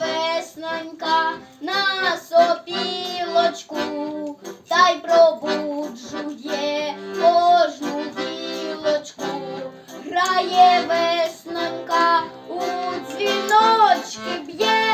веснонька на сопілочку, та й пробуджує кожну білочку, грає веснонька, у дзвіночки б'є.